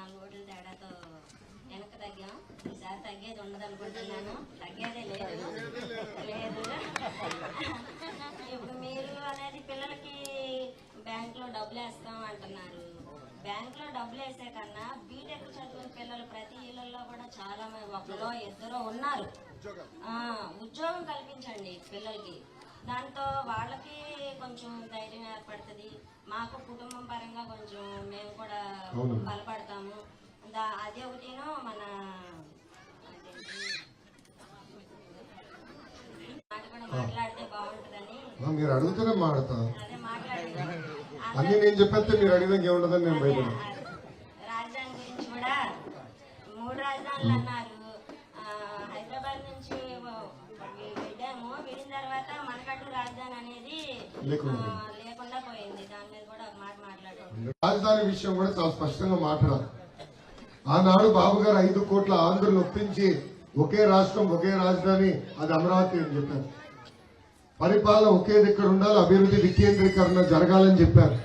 నాలుగు ఓట్ల తేడాతో వెనక్కి తగ్గాం. ఈసారి తగ్గేది ఉండదు అనుకుంటున్నాను. తగ్గేదే లేదు. లేదు. ఇప్పుడు మీరు అనేది పిల్లలకి బ్యాంక్లో డబ్బులు వేస్తాం అంటున్నారు. బ్యాంక్లో డబ్బులు వేసే కన్నా బీటెక్ చదివిన పిల్లలు ప్రతి ఇళ్ళలో కూడా చాలా మంది ఒకరో ఇద్దరు ఉన్నారు. ఉద్యోగం కల్పించండి పిల్లలకి. దాంతో వాళ్ళకి కొంచెం ధైర్యం ఏర్పడుతుంది. మాకు కుటుంబం పరంగా కొంచెం మేము కూడా. బలపడతాము. దా అదే ఒకటిను మన మాట్లాడితే బాగుంటుందని. మీరు అడుగుతూనే మాడతా అన్ని నేను చెప్పేస్తే మీరు అడిగినాక ఏముండదని నేను బయట రాజధాని గురించి కూడా మూడు రాజధానులు అన్నారు ఆ, హైదరాబాద్ నుంచి వి- విడ్డాము విడిన తర్వాత రాజధాని అనేది లేకుండా ఆ, లేకుండా పోయింది. దాని మీద కూడా ఒక మాట మాట్లాడారు రాజధాని విషయం కూడా చాలా స్పష్టంగా మాట్లాడాలి. ఆనాడు బాబు గారు ఐదు కోట్ల ఆంధ్రులు ఒప్పించి ఒకే రాష్ట్రం ఒకే రాజధాని అది అమరావతి అని చెప్పారు. పరిపాలన ఒకే దగ్గర ఉండాలి అభివృద్ధి వికేంద్రీకరణ జరగాలని చెప్పారు.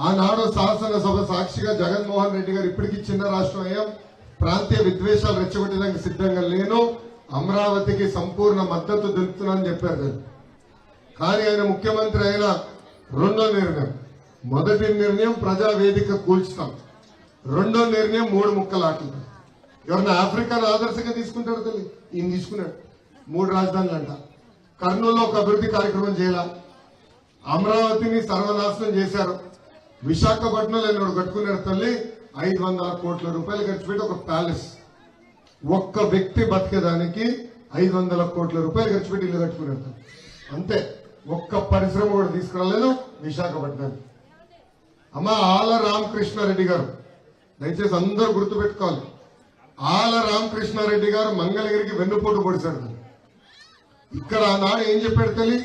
ఆనాడు శాసనసభ సాక్షిగా జగన్మోహన్ రెడ్డి గారు ఇప్పటికీ చిన్న రాష్ట్రం అయ్యాం. ప్రాంతీయ విద్వేషాలు రెచ్చగొట్టడానికి సిద్ధంగా లేను. అమరావతికి సంపూర్ణ మద్దతు తెలుపుతున్నానని చెప్పారు. కానీ ఆయన ముఖ్యమంత్రి అయిన రెండో నిర్ణయం. మొదటి నిర్ణయం ప్రజా వేదిక కూల్చుతాం రెండో నిర్ణయం మూడు ముక్కలాటలు ఎవరన్నా ఆఫ్రికాను ఆదర్శంగా తీసుకుంటారు తల్లి? ఈయన తీసుకున్నాడు. మూడు రాజధానులు అంట. కర్నూలులో ఒక అభివృద్ధి కార్యక్రమం చేయాల? అమరావతిని సర్వనాశనం చేశారు. విశాఖపట్నంలో ఎన్నోడు కట్టుకున్నాడు తల్లి. ఐదు వందల కోట్ల రూపాయలు ఖర్చు పెట్టి ఒక ప్యాలెస్. ఒక్క వ్యక్తి బతికేదానికి ఐదు వందల కోట్ల రూపాయలు ఖర్చు పెట్టి ఇల్లు కట్టుకున్నాడు తల్లి. అంతే. ఒక్క పరిశ్రమ కూడా తీసుకురాలేదు విశాఖపట్నానికి అమ్మ ఆల రామకృష్ణారెడ్డి గారు. దయచేసి అందరూ గుర్తుపెట్టుకోవాలి ఆల రామకృష్ణారెడ్డి గారు మంగళగిరికి వెన్నుపోటు పొడిచాడు ఇక్కడ ఆనాడు ఏం చెప్పాడు తల్లి?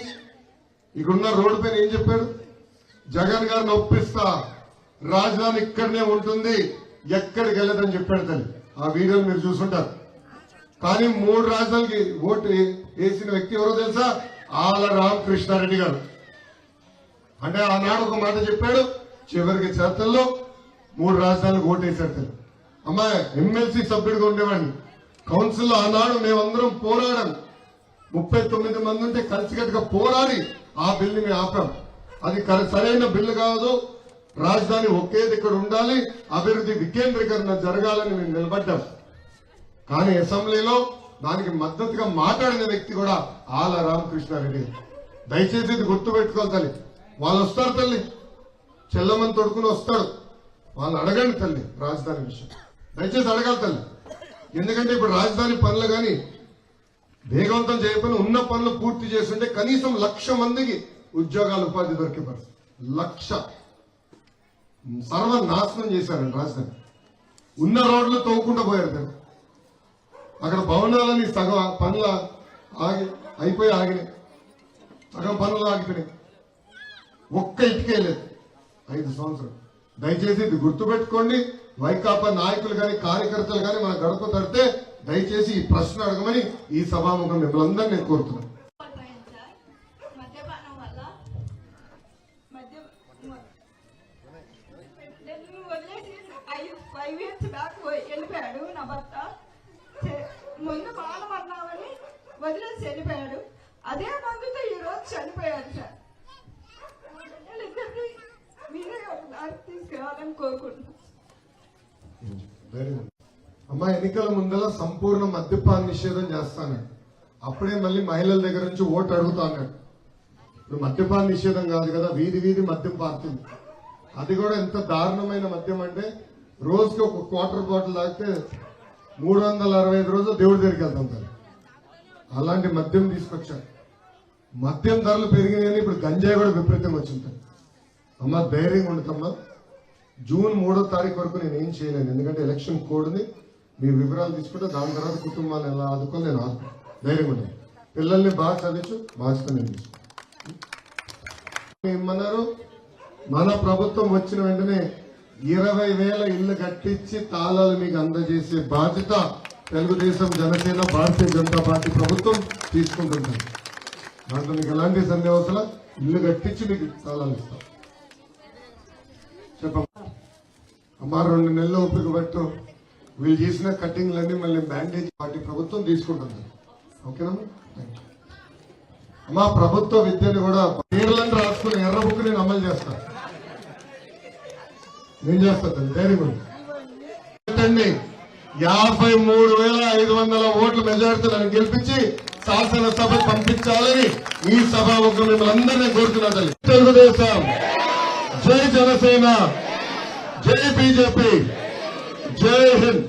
ఇక్కడున్న రోడ్డు పైన ఏం చెప్పాడు? జగన్ గారిని ఒప్పిస్తా. రాజధాని ఇక్కడనే ఉంటుంది. ఎక్కడికి వెళ్ళదని చెప్పాడు తల్లి. ఆ వీడియోలు మీరు చూసుంటారు. కానీ మూడు రాజధానికి ఓటు వేసిన వ్యక్తి ఎవరో తెలుసా? ఆల రామకృష్ణారెడ్డి గారు. అంటే ఆనాడు ఒక మాట చెప్పాడు చివరికి చేతల్లో మూడు రాష్ట్రాలకు ఓటేశాడు తల్లి అమ్మా ఎమ్మెల్సీ సభ్యుడిగా ఉండేవాడిని. కౌన్సిల్ ఆనాడు మేమందరం పోరాడాం. ముప్పై తొమ్మిది మంది ఉంటే కలిసికట్టుగా పోరాడి ఆ బిల్లు మేము ఆపాం. అది సరైన బిల్లు కాదు. రాజధాని ఒకే దగ్గర ఉండాలి. అభివృద్ధి వికేంద్రీకరణ జరగాలని మేము నిలబడ్డాం. కానీ అసెంబ్లీలో దానికి మద్దతుగా మాట్లాడిన వ్యక్తి కూడా ఆల రామకృష్ణారెడ్డి. దయచేసి ఇది గుర్తు పెట్టుకోవాలి తల్లి. వాళ్ళు వస్తారు తల్లి. చెల్లమని తొడుకుని వస్తాడు. వాళ్ళు అడగండి తల్లి రాజధాని విషయం. దయచేసి అడగాలి తల్లి. ఎందుకంటే ఇప్పుడు రాజధాని పనులు కానీ వేగవంతం చేయకపోయినా ఉన్న పనులు పూర్తి చేస్తుంటే కనీసం లక్ష మందికి ఉద్యోగాలు ఉపాధి దొరికే పరిస్థితి. లక్ష. సర్వనాశనం చేశారండి రాజధాని. ఉన్న రోడ్లు తవ్వుకుంటూ పోయారు తల్లి అక్కడ భవనాలని సగం పనుల ఆగి అయిపోయి ఆగినాయి. సగం పనులు ఆగిపోయినాయి. ఒక్క ఇటుకే లేదు. ఐదు సంవత్సరం దయచేసి ఇది గుర్తుపెట్టుకోండి. వైకాపా నాయకులు కానీ కార్యకర్తలు కానీ మన గడప తడితే దయచేసి ఈ ప్రశ్న అడగమని ఈ సభాముఖం మిమ్మల్ని అందరినీ నేను కోరుతున్నాను వదిలేసి ఐదు ఫైవ్ ఇయర్స్ బ్యాక్ వెళ్ళిపోయాడు నా భర్త. ముందు బాధపడ్డామని వదిలేసి వెళ్ళిపోయాడు అదే మందుతో ఈ రోజు చనిపోయాడు సార్ వీళ్ళిద్దరిని మీరే ఒక తీసుకురావాలని కోరుకుంటున్నాను అమ్మా ఎన్నికల ముందర సంపూర్ణ మద్యపాన నిషేధం చేస్తానండి అప్పుడే మళ్ళీ మహిళల దగ్గర నుంచి ఓటు అడుగుతా అన్నాడు ఇప్పుడు మద్యపాన నిషేధం కాదు కదా వీధి వీధి మద్యం పారుతుంది. అది కూడా ఎంత దారుణమైన మద్యం అంటే రోజుకి ఒక క్వార్టర్ బాటిల్ తాగితే మూడు వందల అరవై ఐదు రోజులు దేవుడి దగ్గరికి వెళ్తాం తల్లి అలాంటి మద్యం తీసుకొచ్చారు. మద్యం ధరలు పెరిగినాయని ఇప్పుడు గంజాయి కూడా విపరీతంగా వచ్చింది అమ్మ ధైర్యంగా ఉండటమ్మా జూన్ మూడో తారీఖు వరకు నేను ఏం చేయలేను. ఎందుకంటే ఎలక్షన్ కోడ్ని మీ వివరాలు తీసుకుంటే దాని తర్వాత కుటుంబాన్ని ఎలా ఆదుకోవాలి నేను ఆదుకో. ధైర్యంగా ఉంటాను పిల్లల్ని బాగా చదివించు బాధ్యత నేను తీసుకుంటాను ఏమన్నారు? మన ప్రభుత్వం వచ్చిన వెంటనే ఇరవై వేల ఇల్లు కట్టించి తాళాలు మీకు అందజేసే బాధ్యత తెలుగుదేశం జనసేన భారతీయ జనతా పార్టీ ప్రభుత్వం తీసుకుంటుంది. దాంట్లో మీకు ఎలాంటి సందేహం ఇల్లు కట్టించి మీకు తాళాలు ఇస్తాం. చెప్పమ్మా. రెండు నెలలు ఓపిక పెట్టు. వీళ్ళు చేసిన కట్టింగ్లన్నీ మళ్ళీ బ్యాండేజ్ పార్టీ ప్రభుత్వం తీసుకుంటుంది. ఓకేనా? అమ్మా ప్రభుత్వ విద్యను కూడా పేర్లను రాసుకుని ఎర్ర బుక్ నేను అమలు చేస్తాను నేను చేస్తా తల్లి? ధైర్యం పెట్టండి. యాభై మూడు వేల ఐదు వందల ఓట్ల మెజారిటీ నన్ను గెలిపించి శాసనసభ పంపించాలని ఈ సభాముఖం మిమ్మల్ని అందరినీ కోరుతున్నా తల్లి. తెలుగుదేశం. జై జనసేన. జై బీజేపీ. జై హింద్.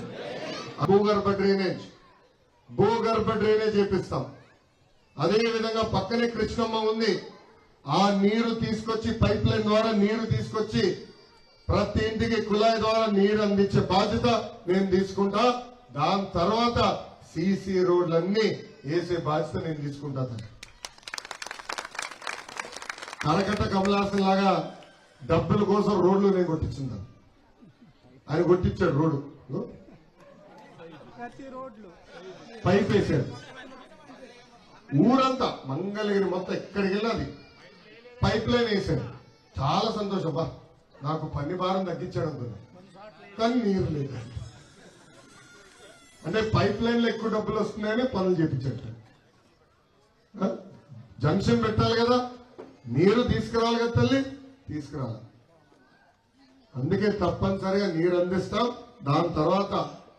భూగర్భ డ్రైనేజ్. భూగర్భ డ్రైనేజ్ చేపిస్తాం. అదేవిధంగా పక్కనే కృష్ణమ్మ ఉంది. ఆ నీరు తీసుకొచ్చి పైప్ లైన్ ద్వారా నీరు తీసుకొచ్చి ప్రతి ఇంటికి కుళాయి ద్వారా నీరు అందించే బాధ్యత నేను తీసుకుంటా. దాని తర్వాత సీసీ రోడ్లన్నీ వేసే బాధ్యత నేను తీసుకుంటా. కరకట్ట కమలాసన్ లాగా డబ్బుల కోసం రోడ్లు నేను కొట్టించిందా ఆయన కొట్టించాడు రోడ్డు. పైప్ వేసాడు. ఊరంతా మంగళగిరి మొత్తం ఎక్కడికి వెళ్ళాది పైప్ లైన్ వేసాడు. చాలా సంతోషం బా నాకు పని భారం తగ్గించడం కానీ నీరు లేదు. అంటే పైప్ లైన్లో ఎక్కువ డబ్బులు వస్తున్నాయని పనులు చేపించాడు జంక్షన్ పెట్టాలి కదా నీరు తీసుకురావాలి కదా తల్లి తీసుకురావాలి. అందుకే తప్పనిసరిగా నీరు అందిస్తాం. దాని తర్వాత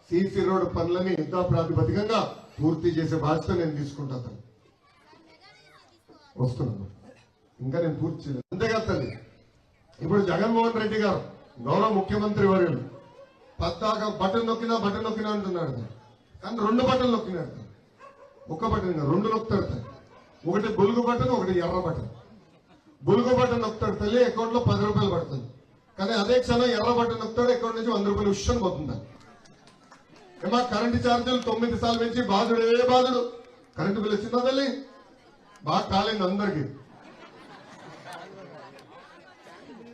సిసి రోడ్ పనులని యుద్ధ ప్రాతిపదికంగా పూర్తి చేసే బాధ్యత నేను తీసుకుంటాను తల్లి. వస్తున్నాను ఇంకా నేను పూర్తి చేయలేదు. అంతేగా తల్లి ఇప్పుడు జగన్మోహన్ రెడ్డి గారు గౌరవ ముఖ్యమంత్రి వర్యులు. పద్దాక బటన్ నొక్కినా బటన్ నొక్కినా అంటున్నాడు కానీ రెండు బటన్ నొక్కినాడు ఒక్క బటన్ రెండు నొక్కుతాడు తల్లి. ఒకటి బులుగు బటన్ ఒకటి ఎర్ర బటన్. బులుగు బటన్ నొక్కుతాడు తల్లి అకౌంట్లో పది రూపాయలు పడుతుంది. కానీ అదే క్షణం ఎర్ర బటన్ నొక్కుతాడు అకౌంట్ నుంచి వంద రూపాయలు ఉష్యం పోతుంది. ఏమా కరెంటు ఛార్జీలు తొమ్మిది సార్లు పెంచి బాధుడు ఏ బాధుడు. కరెంటు బిల్ వచ్చిందా తల్లి? బాగా కాలేదు అందరికి.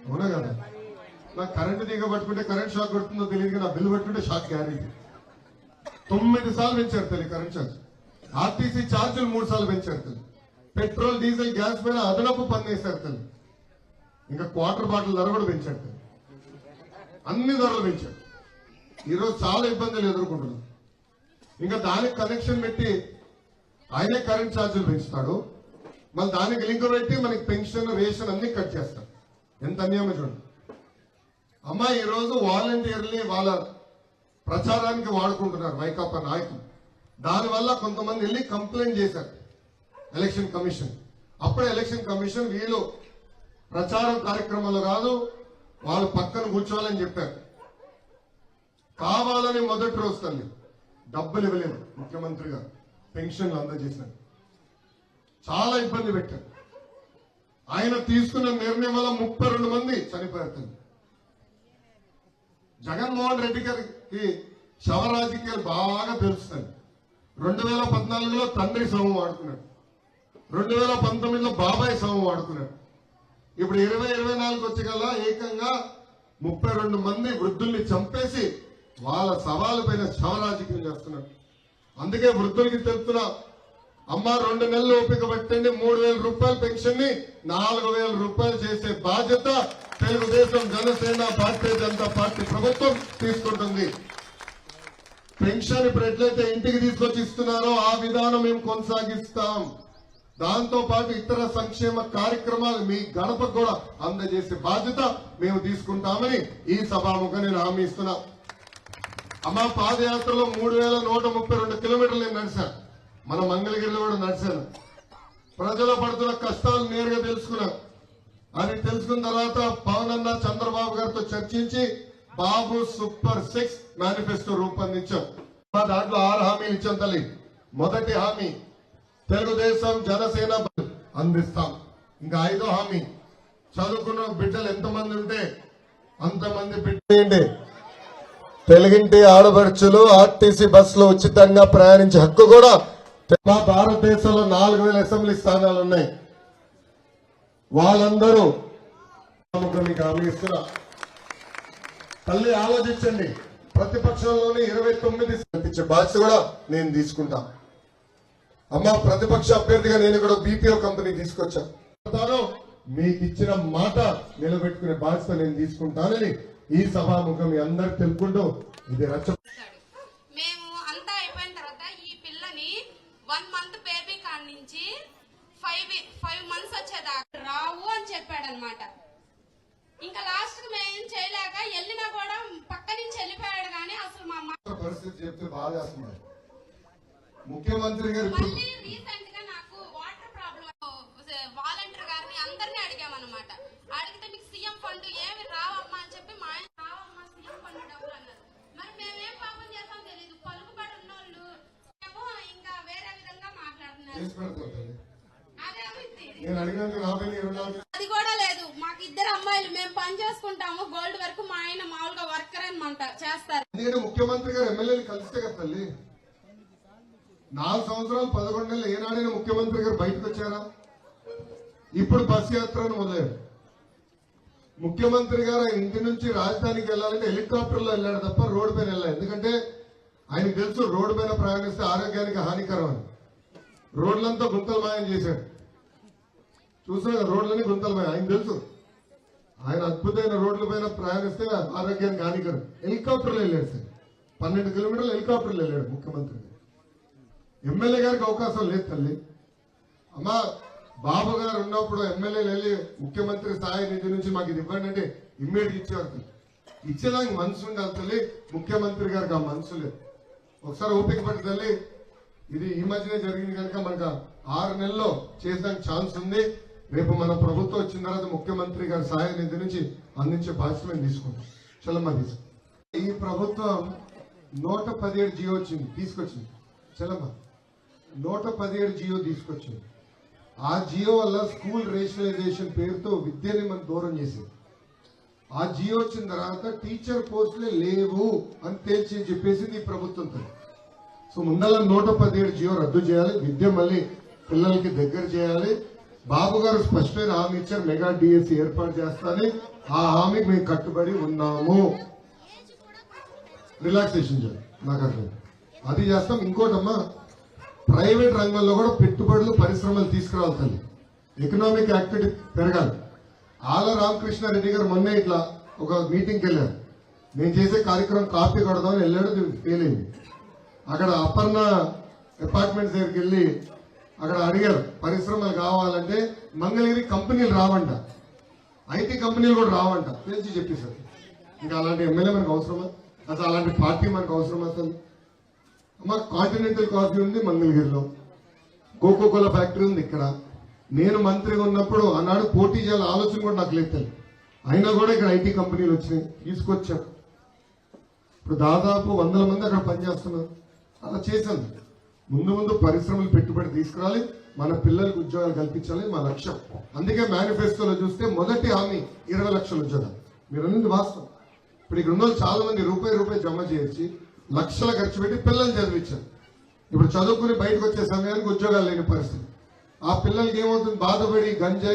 అవునా కదా? నాకు కరెంటు తీగ పట్టుకుంటే కరెంట్ షాక్ కొడుతుందో తెలియదు కదా నా బిల్లు పట్టుకుంటే షాక్ గ్యారెంటీ. తొమ్మిది సార్లు పెంచారు తల్లి కరెంట్ ఛార్జ్ ఆర్టీసీ ఛార్జీలు మూడు సార్లు పెంచారు తల్లి పెట్రోల్ డీజిల్ గ్యాస్ పైన అదనపు పన్ను తల్లి ఇంకా క్వార్టర్ బాటిల్ ధర కూడా పెంచారు తల్లి అన్ని ధరలు పెంచారు. ఈరోజు చాలా ఇబ్బందులు ఎదుర్కొంటున్నాం. ఇంకా దానికి కనెక్షన్ పెట్టి ఆయనే కరెంట్ ఛార్జీలు పెంచుతాడు. మళ్ళీ దానికి లింక్ పెట్టి మనకి పెన్షన్ రేషన్ అన్ని కట్ చేస్తాడు. ఎంత అన్యాయమో చూడండి. అమ్మాయి ఈ రోజు వాలంటీర్ని వాళ్ళ ప్రచారానికి వాడుకుంటున్నారు వైకాపా నాయకులు. దానివల్ల కొంతమంది వెళ్ళి కంప్లైంట్ చేశారు ఎలక్షన్ కమిషన్. అప్పుడే ఎలక్షన్ కమిషన్ వీళ్ళు ప్రచారం కార్యక్రమాలు కాదు వాళ్ళు పక్కన కూర్చోవాలని చెప్పారు. కావాలని మొదటి రోజు తల్లి డబ్బులు ఇవ్వలేదు ముఖ్యమంత్రి గారు. పెన్షన్లు అందజేశారు. చాలా ఇబ్బంది పెట్టారు. ఆయన తీసుకున్న నిర్ణయం వల్ల ముప్పై రెండు మంది చనిపోయారు. జగన్మోహన్ రెడ్డి గారికి శవ రాజకీయాలు బాగా తెలుస్తాయి. రెండు వేల పద్నాలుగులో తండ్రి శవం వాడుకున్నాడు. రెండు వేల పంతొమ్మిదిలో బాబాయ్ శవం వాడుకున్నాడు. ఇప్పుడు ఇరవై ఇరవై నాలుగు వచ్చి కల్లా ఏకంగా ముప్పై రెండు మంది వృద్ధుల్ని చంపేసి వాళ్ళ సవాలు పైన శవ రాజకీయం చేస్తున్నాడు అందుకే వృద్ధులకి తెలుపుతున్నా అమ్మ రెండు నెలలు ఓపిక పట్టండి మూడు వేల రూపాయల పెన్షన్ని నాలుగు వేల రూపాయలు చేసే బాధ్యత తెలుగుదేశం జనసేన భారతీయ జనతా పార్టీ ప్రభుత్వం తీసుకుంటుంది. పెన్షన్ ఇప్పుడు ఎట్లయితే ఇంటికి తీసుకొచ్చి ఇస్తున్నారో ఆ విధానం మేము కొనసాగిస్తాం. దాంతో పాటు ఇతర సంక్షేమ కార్యక్రమాలు మీ గడపకు కూడా అందజేసే బాధ్యత మేము తీసుకుంటామని ఈ సభాముఖం నేను హామీ ఇస్తున్నా. అమ్మ పాదయాత్రలో మూడు వేల నూట ముప్పై రెండు కిలోమీటర్లు నేను నడిచాను. మన మంగళగిరిలో కూడా నడిచాను. ప్రజలు పడుతున్న కష్టాలు నేరుగా తెలుసుకున్నాను అది తెలుసుకున్న తర్వాత పవన్ అన్న చంద్రబాబు గారితో చర్చించి బాబు సూపర్ సిక్స్ మేనిఫెస్టో రూపొందించాం. మా దాంట్లో ఆరు హామీలు ఇచ్చాం తల్లి. మొదటి హామీ తెలుగుదేశం జనసేన అందిస్తాం. ఇంకా ఐదో హామీ చదువుకున్న బిడ్డలు ఎంతమంది ఉంటే అంతమంది బిడ్డ తెలుగింటి ఆడపడుచులు ఆర్టీసీ బస్సులో ఉచితంగా ప్రయాణించే హక్కు కూడా మా భారతదేశంలో నాలుగు వేల అసెంబ్లీ స్థానాలు ఉన్నాయి. వాళ్ళందరూ మీకు హామీ ఇస్తున్నా. తల్లి ఆలోచించండి. ప్రతిపక్షంలోని ఇరవై తొమ్మిది బాధ్యత కూడా నేను తీసుకుంటా. అమ్మ ప్రతిపక్ష అభ్యర్థిగా నేను కూడా బీపీఓ కంపెనీ తీసుకొచ్చాను మీకు ఇచ్చిన మాట నిలబెట్టుకునే బాధ్యత నేను తీసుకుంటానని ఈ సభాముఖం మీ అందరికి తెలుపుకుంటూ ఇది రచ్చ చేశాడు. మేము అంతా అయిపోయిన తర్వాత ఈ పిల్లని వన్ మంత్ బేబీ కాడ నుంచి ఫైవ్ ఫైవ్ మంత్స్ వచ్చేదాకా రావు అని చెప్పాడు అనమాట ఇంకా లాస్ట్కి మేము ఏం చేయలేక వెళ్ళినా కూడా పక్క నుంచి వెళ్ళిపోయాడు కానీ అసలు మా అమ్మ పరిస్థితి చెప్తే బాధేస్తుంది ముఖ్యమంత్రి గారు మళ్ళీ రీసెంట్గా నాకు వాటర్ ప్రాబ్లం వాలంటీర్ గారిని అందరినీ అడిగామన్నమాట. అడిగితే మీకు సీఎం ఫండ్ ఏమి రావమ్మా అని చెప్పి మా ఆయన రావమ్మా సీఎం ఫండ్ డబ్బులు అన్నారు మరి మేమేం పాపం చేస్తాం తెలియదు పలుకుబడి ఉన్నోళ్ళు ఏమో ఇంకా వేరే విధంగా మాట్లాడుతున్నారు చేసి. నేను అడిగినందుకు రాబోయే ఇరవై నాలుగు అది కూడా లేదు. మాకు ఇద్దరు అమ్మాయిలు. మేము పని చేసుకుంటాము. గోల్డ్ వరకు మా ఆయన మామూలుగా వర్కర్ అనమాట చేస్తారు. ఎందుకంటే ముఖ్యమంత్రి గారు ఎమ్మెల్యేని కలిస్తే కదా తల్లి. నాలుగు సంవత్సరాలు పదకొండు నెలలు ఏనాడైనా ముఖ్యమంత్రి గారు బయటకు వచ్చారా? ఇప్పుడు బస్ యాత్రను మొదలయ్యారు ముఖ్యమంత్రి గారు ఆయన ఇంటి నుంచి రాజధానికి వెళ్ళాలంటే హెలికాప్టర్లో వెళ్ళాడు తప్ప రోడ్డు పైన వెళ్ళాలి ఎందుకంటే ఆయనకు తెలుసు రోడ్డు పైన ప్రయాణిస్తే ఆరోగ్యానికి హానికరం అని. రోడ్లంతా గుంతలు మాయం చేశాడు. చూసారు రోడ్లని గుంతలు మాయం ఆయన తెలుసు. ఆయన అద్భుతమైన రోడ్ల పైన ప్రయాణిస్తే ఆరోగ్యానికి హానికరం. హెలికాప్టర్లు వెళ్ళాడు సార్. పన్నెండు కిలోమీటర్లు హెలికాప్టర్లు వెళ్ళాడు ముఖ్యమంత్రి. ఎమ్మెల్యే గారికి అవకాశం లేదు తల్లి. అమ్మా బాబు గారు ఉన్నప్పుడు ఎమ్మెల్యేలు వెళ్ళి ముఖ్యమంత్రి స్థాయి నిధి నుంచి మాకు ఇది ఇవ్వండి అంటే ఇమ్మీడియట్ ఇచ్చేవారు ఇచ్చేదానికి మనసు ఉండాలి తల్లి. ముఖ్యమంత్రి గారికి ఆ మనసు లేదు. ఒకసారి ఓపిక పట్టి తల్లి. ఇది ఈ మధ్యనే జరిగింది కనుక మనకు ఆరు నెలల్లో చేసడానికి ఛాన్స్ ఉంది. రేపు మన ప్రభుత్వం వచ్చిన తర్వాత ముఖ్యమంత్రి గారి సహాయ నిధి నుంచి అందించే బాధ్యత మేము తీసుకుంటాం. చలమ్మ తీసుకుంటాం ఈ ప్రభుత్వం నూట పదిహేడు జియో వచ్చింది తీసుకొచ్చింది. చలమ్మ నూట పదిహేడు జియో తీసుకొచ్చింది. ఆ జియో వల్ల స్కూల్ రేషనలైజేషన్ పేరుతో విద్యని మనం దూరం చేసింది. ఆ జియో వచ్చిన తర్వాత టీచర్ పోస్టులే లేవు అని తేల్చి చెప్పేసింది ఈ ప్రభుత్వంతో సో ముందల నూట పదిహేడు జియో రద్దు చేయాలి. విద్య మళ్ళీ పిల్లలకి దగ్గర చేయాలి. బాబు గారు స్పష్టమైన హామీ ఇచ్చారు. మెగా డిఎస్సి ఏర్పాటు చేస్తానని. ఆ హామీకి మేము కట్టుబడి ఉన్నాము. రిలాక్సేషన్ చేయాలి. నాకు అర్థం అది చేస్తాం. ఇంకోటమ్మా ప్రైవేట్ రంగంలో కూడా పెట్టుబడులు పరిశ్రమలు తీసుకురావాలి తల్లి. ఎకనామిక్ యాక్టివిటీ పెరగాలి. ఆల రామకృష్ణారెడ్డి గారు మొన్నే ఇట్లా ఒక మీటింగ్కి వెళ్ళారు. నేను చేసే కార్యక్రమం కాపీ కొడదామని వెళ్ళాడు ఫెయిల్ అయింది. అక్కడ అపర్ణ అపార్ట్మెంట్స్ దగ్గరికి వెళ్ళి అక్కడ అడిగారు పరిశ్రమలు కావాలంటే మంగళగిరి కంపెనీలు రావంట. ఐటీ కంపెనీలు కూడా రావంట తెలిసి చెప్పేశారు. ఇంకా అలాంటి ఎమ్మెల్యే మనకు అవసరమా? అసలు అలాంటి పార్టీ మనకు అవసరమా అసలు? మాకు కాంటినెంటల్ కాఫీ ఉంది మంగళగిరిలో. కోకోకోలా ఫ్యాక్టరీ ఉంది ఇక్కడ. నేను మంత్రిగా ఉన్నప్పుడు ఆనాడు పోటీ చేయాల ఆలోచన కూడా నాకు లేదు. అయినా కూడా ఇక్కడ ఐటీ కంపెనీలు వచ్చినాయి తీసుకొచ్చాం. ఇప్పుడు దాదాపు వందల మంది అక్కడ పనిచేస్తున్నారు. అలా చేశాను. ముందు ముందు పరిశ్రమలు పెట్టుబడి తీసుకురావాలి మన పిల్లలకు ఉద్యోగాలు కల్పించాలి మా లక్ష్యం. అందుకే మేనిఫెస్టోలో చూస్తే మొదటి హామీ ఇరవై లక్షల ఉద్యోగాలు. మీరు అన్నది వాస్తవం. ఇప్పుడు ఇక్కడ ఉన్న చాలా మంది రూపాయి రూపాయి జమ చేసి లక్షలు ఖర్చు పెట్టి పిల్లల్ని చదివించారు. ఇప్పుడు చదువుకుని బయటకు వచ్చే సమయానికి ఉద్యోగాలు లేని పరిస్థితి. ఆ పిల్లలకి ఏమవుతుంది? బాధపడి గంజాయి